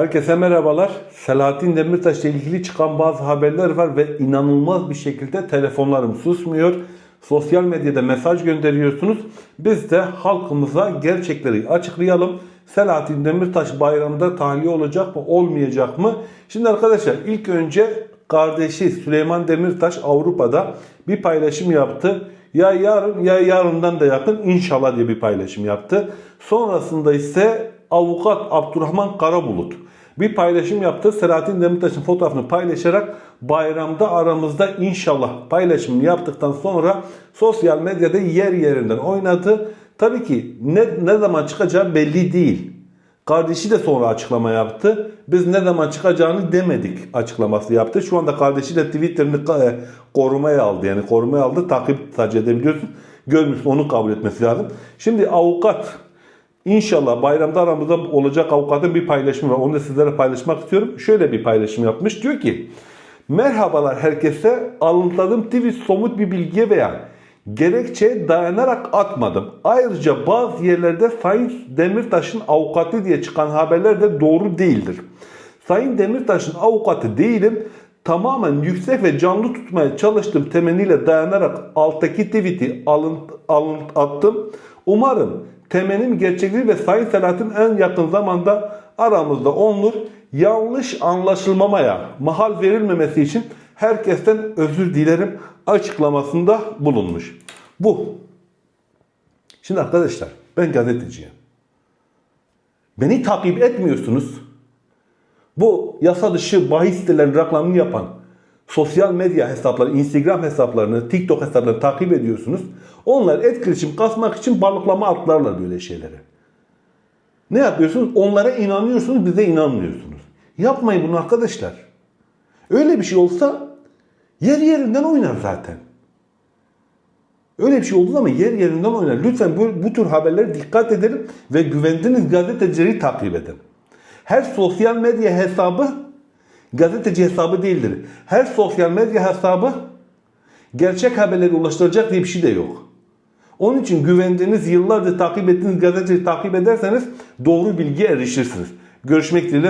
Herkese merhabalar. Selahattin Demirtaş ile ilgili çıkan bazı haberler var ve inanılmaz bir şekilde telefonlarım susmuyor. Sosyal medyada mesaj gönderiyorsunuz. Biz de halkımıza gerçekleri açıklayalım. Selahattin Demirtaş bayramda tahliye olacak mı olmayacak mı? Şimdi arkadaşlar ilk önce kardeşi Süleyman Demirtaş Avrupa'da bir paylaşım yaptı. Ya yarın ya yarından da yakın inşallah diye bir paylaşım yaptı. Sonrasında ise avukat Abdurrahman Karabulut bir paylaşım yaptı. Selahattin Demirtaş'ın fotoğrafını paylaşarak bayramda aramızda inşallah paylaşımını yaptıktan sonra sosyal medyada yer yerinden oynadı. Tabii ki ne, ne zaman çıkacağı belli değil. Kardeşi de sonra açıklama yaptı. Biz ne zaman çıkacağını demedik açıklaması yaptı. Şu anda kardeşi de Twitter'ını e, korumaya aldı. Yani korumaya aldı. Takip sadece edebiliyorsun. Görmüşsün onu kabul etmesi lazım. Şimdi avukat İnşallah bayramda aramızda olacak avukatın bir paylaşımı var. Onu da sizlere paylaşmak istiyorum. Şöyle bir paylaşım yapmış. Diyor ki Merhabalar herkese. Alıntıladığım tweet somut bir bilgiye veya gerekçeye dayanarak atmadım. Ayrıca bazı yerlerde Sayın Demirtaş'ın avukatı diye çıkan haberler de doğru değildir. Sayın Demirtaş'ın avukatı değilim. Tamamen yüksek ve canlı tutmaya çalıştığım temenniyle dayanarak alttaki tweet'i alın, alın, attım. Umarım temenim gerçekliği ve Sayın Selahattin en yakın zamanda aramızda olunur. Yanlış anlaşılmamaya mahal verilmemesi için herkesten özür dilerim açıklamasında bulunmuş. Bu. Şimdi arkadaşlar ben gazeteciyim. Beni takip etmiyorsunuz. Bu yasa dışı bahis sitelerinin reklamını yapan sosyal medya hesapları, Instagram hesaplarını, TikTok hesaplarını takip ediyorsunuz. Onlar etkileşim kasmak için balıklama atlarlar böyle şeyleri. Ne yapıyorsunuz? Onlara inanıyorsunuz, bize inanmıyorsunuz. Yapmayın bunu arkadaşlar. Öyle bir şey olsa yer yerinden oynar zaten. Öyle bir şey olduğu zaman yer yerinden oynar. Lütfen bu, bu tür haberlere dikkat edelim ve güvendiğiniz gazetecileri takip edin. Her sosyal medya hesabı gazeteci hesabı değildir. Her sosyal medya hesabı gerçek haberleri ulaştıracak diye bir şey de yok. Onun için güvendiğiniz, yıllardır takip ettiğiniz gazeteciyi takip ederseniz doğru bilgiye erişirsiniz. Görüşmek dileğiyle.